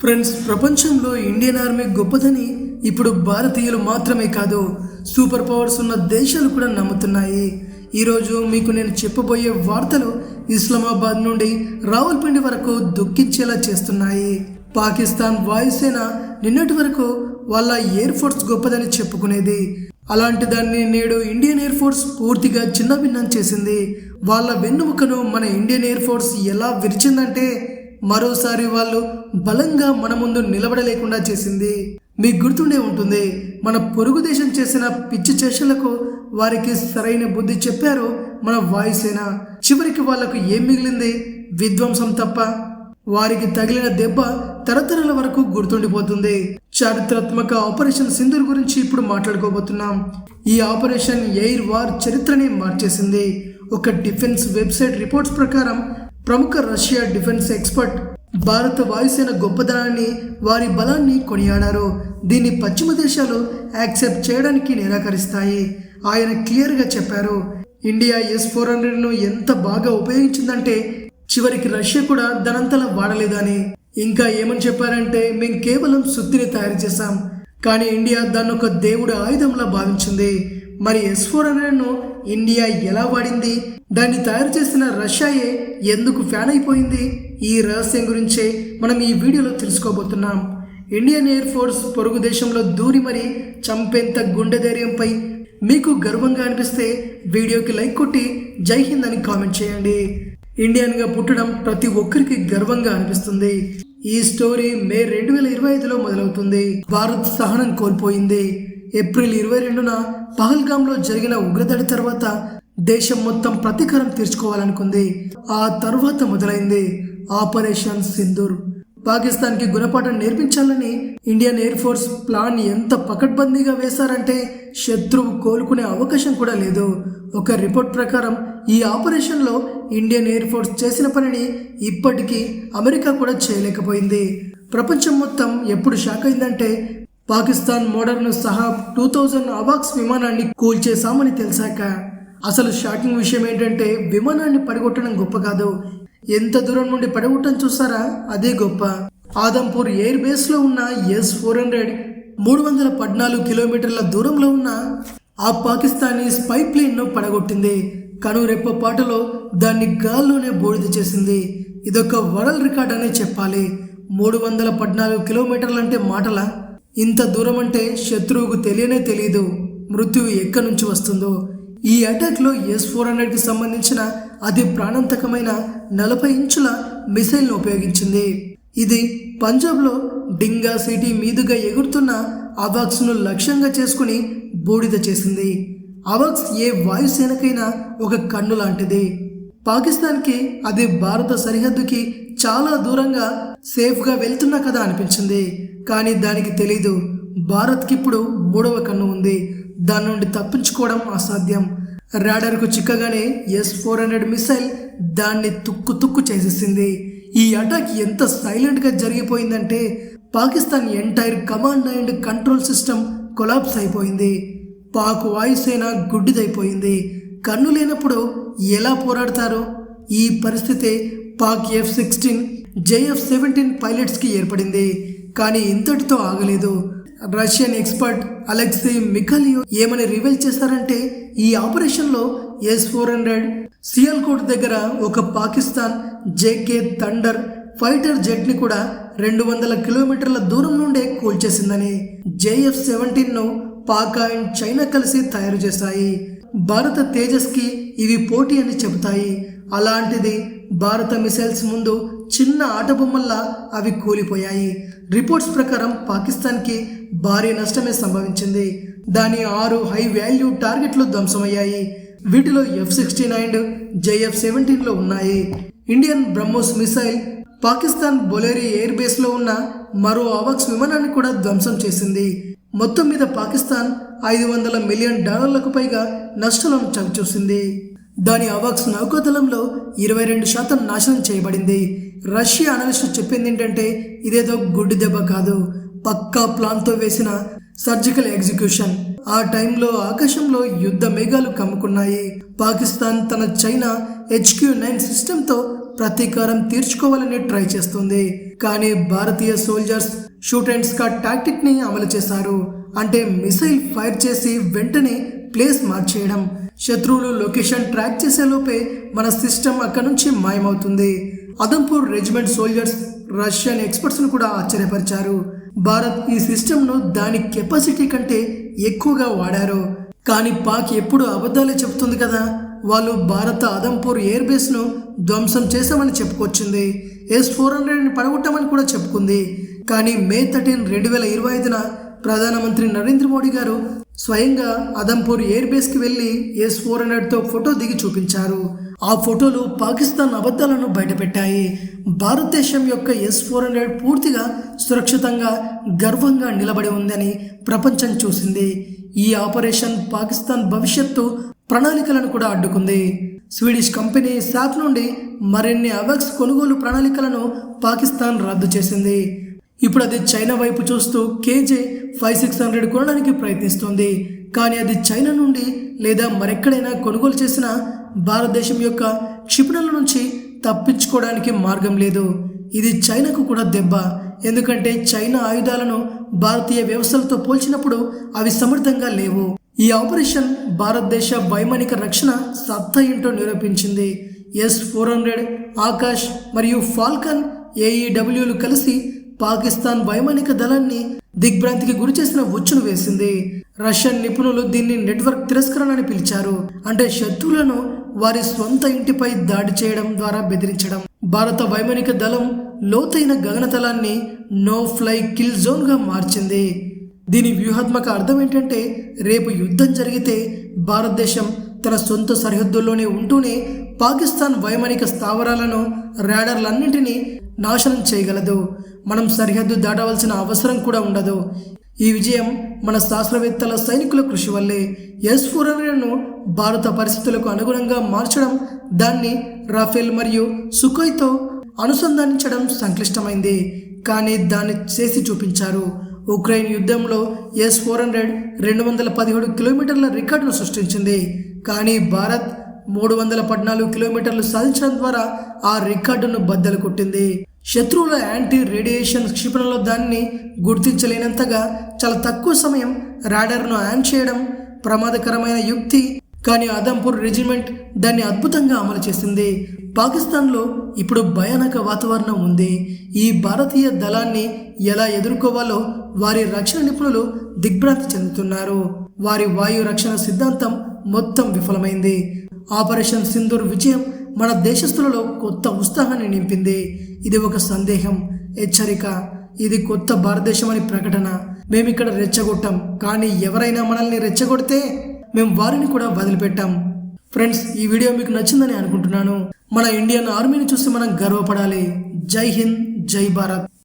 Friends ప్రపంచంలో Indian army గొప్పదని ఇప్పుడు భారతీయులు మాత్రమే కాదు సూపర్ పవర్స్ ఉన్న దేశాలు కూడా నమ్ముతున్నాయి. ఈరోజు మీకు నేను చెప్పబోయే వార్తలు ఇస్లామాబాద్ నుండి రావుల్పిండి వరకు దుఃఖించేలా చేస్తున్నాయి. పాకిస్తాన్ వాయుసేన నిన్నటి వరకు వాళ్ళ ఎయిర్ ఫోర్స్ గొప్పదని చెప్పుకునేది. అలాంటి దాన్ని నేడు ఇండియన్ ఎయిర్ ఫోర్స్ పూర్తిగా చిన్నభిన్నం చేసింది. వాళ్ళ వెన్నుముకను మన ఇండియన్ ఎయిర్ ఫోర్స్ ఎలా విరిచిందంటే మరోసారి వాళ్ళు బలంగా మన ముందు నిలబడలేకుండా చేసింది. మీకు గుర్తుండే ఉంటుంది మన పొరుగు దేశం చేసిన పిచ్చి చేష్టలకు వారికి సరైన బుద్ధి చెప్పారు మన వాయుసేన. చివరికి వాళ్ళకు ఏం మిగిలింది? విధ్వంసం తప్ప. వారికి తగిలిన దెబ్బ తరతరాల వరకు గుర్తుండిపోతుంది. చారిత్రాత్మక ఆపరేషన్ సింధూర్ గురించి ఇప్పుడు మాట్లాడుకోబోతున్నాం. ఈ ఆపరేషన్ ఎయిర్ వార్ చరిత్రని మార్చేసింది. ఒక డిఫెన్స్ వెబ్సైట్ రిపోర్ట్స్ ప్రకారం ప్రముఖ రష్యా డిఫెన్స్ ఎక్స్పర్ట్ భారత వాయుసేన గొప్పదనాన్ని వారి బలాన్ని కొనియాడారు. దీన్ని పశ్చిమ దేశాలు యాక్సెప్ట్ చేయడానికి నిరాకరిస్తాయి. ఆయన క్లియర్గా చెప్పారు ఇండియా ఎస్ ఫోర్ హండ్రెడ్ను ఎంత బాగా ఉపయోగించిందంటే చివరికి రష్యా కూడా దానంతలా వాడలేదని. ఇంకా ఏమని చెప్పారంటే మేము కేవలం సుత్తిని తయారు చేశాం. కానీ ఇండియా దాన్ని ఒక దేవుడి ఆయుధంలా భావించింది. మరి ఎస్ ఫోర్ హండ్రెడ్ను ఇండియా ఎలా వాడింది? దాన్ని తయారు చేసిన రష్యాయే ఎందుకు ఫ్యాన్ అయిపోయింది? ఈ రహస్యం గురించే మనం ఈ వీడియోలో తెలుసుకోబోతున్నాం. ఇండియన్ ఎయిర్ ఫోర్స్ పొరుగు దేశంలో దూరి మరి చంపేంత గుండె ధైర్యంపై మీకు గర్వంగా అనిపిస్తే వీడియోకి లైక్ కొట్టి జై హింద్ అని కామెంట్ చేయండి. ఇండియన్గా పుట్టడం ప్రతి ఒక్కరికి గర్వంగా అనిపిస్తుంది. ఈ స్టోరీ మే రెండు వేల ఇరవై ఐదులో మొదలవుతుంది. భారత్ సహనం కోల్పోయింది. ఏప్రిల్ ఇరవై రెండున పహల్గామ్లో జరిగిన ఉగ్రదాడి తర్వాత దేశం మొత్తం ప్రతీకారం తీర్చుకోవాలనుకుంది. ఆ తర్వాత మొదలైంది ఆపరేషన్ సింధూర్. పాకిస్తాన్కి గుణపాఠం నేర్పించాలని ఇండియన్ ఎయిర్ ఫోర్స్ ప్లాన్ ఎంత పకడ్బందీగా వేశారంటే శత్రువు కోలుకునే అవకాశం కూడా లేదు. ఒక రిపోర్ట్ ప్రకారం ఈ ఆపరేషన్లో ఇండియన్ ఎయిర్ ఫోర్స్ చేసిన పనిని ఇప్పటికీ అమెరికా కూడా చేయలేకపోయింది. ప్రపంచం మొత్తం ఎప్పుడు షాక్ అయిందంటే పాకిస్తాన్ మోడర్న్ సహా టూ థౌజండ్ అవాక్స్ విమానాన్ని కూల్చేశామని తెలిసాక. అసలు షాకింగ్ విషయం ఏంటంటే విమానాన్ని పడగొట్టడం గొప్ప కాదు. ఎంత దూరం నుండి పడగొట్టడం చూసారా అదే గొప్ప. ఆదంపూర్ ఎయిర్ బేస్లో ఉన్న ఎస్ ఫోర్ హండ్రెడ్ మూడు వందల పద్నాలుగు కిలోమీటర్ల దూరంలో ఉన్న ఆ పాకిస్తానీ స్పై ప్లేన్ను పడగొట్టింది. పడగొట్టింది కనురెప్ప పాటలో దాన్ని గాల్లోనే బోడిద చేసింది. ఇదొక వరల్డ్ రికార్డ్ అనే చెప్పాలి. మూడు వందల పద్నాలుగు కిలోమీటర్లంటే మాటల? ఇంత దూరం అంటే శత్రువుకు తెలియనే తెలియదు మృత్యువు ఎక్కడి నుంచి వస్తుందో? ఈ అటాక్లో ఎస్ ఫోర్ హండ్రెడ్కి సంబంధించిన అతి ప్రాణాంతకమైన నలభై ఇంచుల మిసైల్ను ఉపయోగించింది. ఇది పంజాబ్లో డింగా సిటీ మీదుగా ఎగురుతున్న అవాక్స్ను లక్ష్యంగా చేసుకుని బూడిద చేసింది. అవాక్స్ ఏ వాయుసేనకైనా ఒక కన్ను లాంటిది. పాకిస్తాన్కి అది భారత సరిహద్దుకి చాలా దూరంగా సేఫ్గా వెళ్తున్నా కదా అనిపించింది. కానీ దానికి తెలీదు భారత్కి ఇప్పుడు మూడవ కన్ను ఉంది. దాని నుండి తప్పించుకోవడం అసాధ్యం. రాడర్కు చిక్కగానే ఎస్ ఫోర్ హండ్రెడ్ మిసైల్ దాన్ని తుక్కు తుక్కు చేసేసింది. ఈ అటాక్ ఎంత సైలెంట్గా జరిగిపోయిందంటే Pakistan entire command and control system collapse అయిపోయింది. పాక్ వాయుసేన గుడ్డిదైపోయింది. కన్ను లేనప్పుడు ఎలా పోరాడతారు ఈ పరిస్థితి Pak F sixteen JF seventeen పైలట్స్కి ఏర్పడింది. కానీ ఇంతటితో ఆగలేదు. రష్యన్ ఎక్స్పర్ట్ అలెక్సీ మిఖలియో ఏమని రివీల్ చేశారంటే ఈ ఆపరేషన్లో ఎస్ ఫోర్ హండ్రెడ్ సియల్కోట్ దగ్గర ఒక పాకిస్తాన్ జేకే థండర్ ఫైటర్ జెట్ని కూడా రెండు వందల కిలోమీటర్ల దూరం నుండే కూల్చేసిందని జేఎఫ్ సెవెంటీన్ను పాక్ అండ్ చైనా కలిసి తయారు చేశాయి. భారత తేజస్కి ఇవి పోటీ అని చెబుతాయి. అలాంటిది భారత మిసైల్స్ ముందు చిన్న ఆట బొమ్మల్లా అవి కూలిపోయాయి. రిపోర్ట్స్ ప్రకారం పాకిస్తాన్కి భారీ నష్టమే సంభవించింది. దాని ఆరు హై వాల్యూ టార్గెట్లు ధ్వంసమయ్యాయి. వీటిలో ఎఫ్ సిక్స్టీన్ అండ్ జేఎఫ్ సెవెంటీన్లో ఉన్నాయి. Indian BrahMos missile Pakistan Bholari air బేస్లో ఉన్న మరో అవాక్స్ విమానాన్ని కూడా ధ్వంసం చేసింది. మొత్తం మీద పాకిస్తాన్ ఐదు వందల మిలియన్ డాలర్లకు పైగా నష్టాలను చవిచూసింది. దాని అవాక్స్ నౌకాదళంలో ఇరవై రెండు శాతం నాశనం చేయబడింది. రష్యా అనలిస్టు చెప్పింది ఏంటంటే ఇదేదో గుడ్డు దెబ్బ కాదు. పక్కా ప్లాన్తో వేసిన సర్జికల్ ఎగ్జిక్యూషన్ ఆ టైంలో ఆకాశంలో యుద్ధ మేఘాలు కమ్ముకున్నాయి. పాకిస్తాన్ తన చైనా హెచ్క్యూ నైన్ సిస్టంతో ప్రతీకారం తీర్చుకోవాలని ట్రై చేస్తుంది. కానీ భారతీయ సోల్జర్స్ షూట్ అండ్ స్కాట్ టాక్టిక్ని అమలు చేశారు. అంటే మిసైల్ ఫైర్ చేసి వెంటనే ప్లేస్ మార్చేయడం. శత్రువులు లొకేషన్ ట్రాక్ చేసే లోపే మన సిస్టమ్ అక్కడి నుంచి మాయమవుతుంది. అదంపూర్ రెజిమెంట్ సోల్జర్స్ రష్యన్ ఎక్స్పర్ట్స్ను కూడా ఆశ్చర్యపరిచారు. భారత్ ఈ సిస్టమ్ను దాని కెపాసిటీ కంటే ఎక్కువగా వాడారు. కానీ పాక్ ఎప్పుడు అబద్ధాలే చెబుతుంది కదా? వాళ్ళు భారత అదంపూర్ ఎయిర్ బేస్ను ధ్వంసం చేశామని చెప్పుకొచ్చింది. ఎస్ ఫోర్ హండ్రెడ్ని పడగొట్టామని కూడా చెప్పుకుంది. కానీ మే థర్టీన్ రెండు వేల ఇరవై ఐదున ప్రధానమంత్రి నరేంద్ర మోడీ గారు స్వయంగా అదంపూర్ ఎయిర్ బేస్కి వెళ్ళి ఎస్ ఫోర్ హండ్రెడ్తో ఫోటో దిగి చూపించారు. ఆ ఫోటోలు పాకిస్తాన్ అబద్ధాలను బయటపెట్టాయి. భారతదేశం యొక్క ఎస్ ఫోర్ హండ్రెడ్ పూర్తిగా సురక్షితంగా గర్వంగా నిలబడి ఉందని ప్రపంచం చూసింది. ఈ ఆపరేషన్ పాకిస్తాన్ భవిష్యత్తు ప్రణాళికలను కూడా అడ్డుకుంది. స్వీడిష్ కంపెనీ శాప్ నుండి మరిన్ని అవక్స్ కొనుగోలు ప్రణాళికలను పాకిస్తాన్ రద్దు చేసింది. ఇప్పుడు అది చైనా వైపు చూస్తూ కేజే ఫైవ్ సిక్స్ హండ్రెడ్ కొనడానికి ప్రయత్నిస్తుంది. కానీ అది చైనా నుండి లేదా మరెక్కడైనా కొనుగోలు చేసిన భారతదేశం యొక్క క్షిపణుల నుంచి తప్పించుకోవడానికి మార్గం లేదు. ఇది చైనాకు కూడా దెబ్బ. ఎందుకంటే చైనా ఆయుధాలను భారతీయ వ్యవస్థలతో పోల్చినప్పుడు అవి సమర్థంగా లేవు. ఈ ఆపరేషన్ భారతదేశ వైమానిక రక్షణ సత్తా ఏంటో నిరూపించింది. ఎస్ ఫోర్ హండ్రెడ్ ఆకాష్ మరియు ఫాల్కన్ ఏఈడబ్ల్యూలు కలిసి పాకిస్తాన్ వైమానిక దళాన్ని దిగ్భ్రాంతికి గురి చేసిన ఉచ్చును వేసింది. రష్యన్ నిపుణులు దీన్ని నెట్వర్క్ తిరస్కరణ అని పిలిచారు. అంటే శత్రువులను వారి స్వంత ఇంటిపై దాడి చేయడం ద్వారా బెదిరించడం. భారత వైమానిక దళం లోతైన గగనతలాన్ని నో ఫ్లై కిల్ జోన్గా మార్చింది. దీని వ్యూహాత్మక అర్థం ఏంటంటే రేపు యుద్ధం జరిగితే భారతదేశం తన సొంత సరిహద్దుల్లోనే ఉంటూనే పాకిస్తాన్ వైమానిక స్థావరాలను ర్యాడర్లన్నింటినీ నాశనం చేయగలదు. మనం సరిహద్దు దాటవలసిన అవసరం కూడా ఉండదు. ఈ విజయం మన శాస్త్రవేత్తల సైనికుల కృషి వల్లే. ఎస్ ఫోర్ హండ్రెడ్ను భారత పరిస్థితులకు అనుగుణంగా మార్చడం దాన్ని రాఫెల్ మరియు సుఖోయ్తో అనుసంధానించడం సంక్లిష్టమైంది. కానీ దాన్ని చేసి చూపించారు. ఉక్రెయిన్ యుద్ధంలో ఎస్ ఫోర్ హండ్రెడ్ రెండు వందల పదిహేడు కిలోమీటర్ల రికార్డును సృష్టించింది. కానీ భారత్ మూడు వందల పద్నాలుగు కిలోమీటర్లు సాధించడం ద్వారా ఆ రికార్డును బద్దలు కొట్టింది. శత్రువుల యాంటీ రేడియేషన్ క్షిపణిలో దాన్ని గుర్తించలేనంతగా చాలా తక్కువ సమయం రాడర్ను ఆన్ చేయడం ప్రమాదకరమైన యుక్తి. కానీ ఆదంపూర్ రెజిమెంట్ దాన్ని అద్భుతంగా అమలు చేసింది. పాకిస్తాన్లో ఇప్పుడు భయానక వాతావరణం ఉంది. ఈ భారతీయ దళాన్ని ఎలా ఎదుర్కోవాలో వారి రక్షణ నిపుణులు దిగ్భ్రాంతి చెందుతున్నారు. వారి వాయు రక్షణ సిద్ధాంతం మొత్తం విఫలమైంది. ఆపరేషన్ సింధూర్ విజయం మన దేశస్తులలో కొత్త ఉత్సాహాన్ని నింపింది. ఇది ఒక సందేహం హెచ్చరిక. ఇది కొత్త భారతదేశం అని ప్రకటన. మేమిక్కడ రెచ్చగొట్టాం కానీ ఎవరైనా మనల్ని రెచ్చగొడితే మేము వారిని కూడా వదిలిపెట్టాం. ఫ్రెండ్స్ ఈ వీడియో మీకు నచ్చిందని అనుకుంటున్నాను. మన ఇండియన్ ఆర్మీని చూసి మనం గర్వపడాలి. జై హింద్ జై భారత్.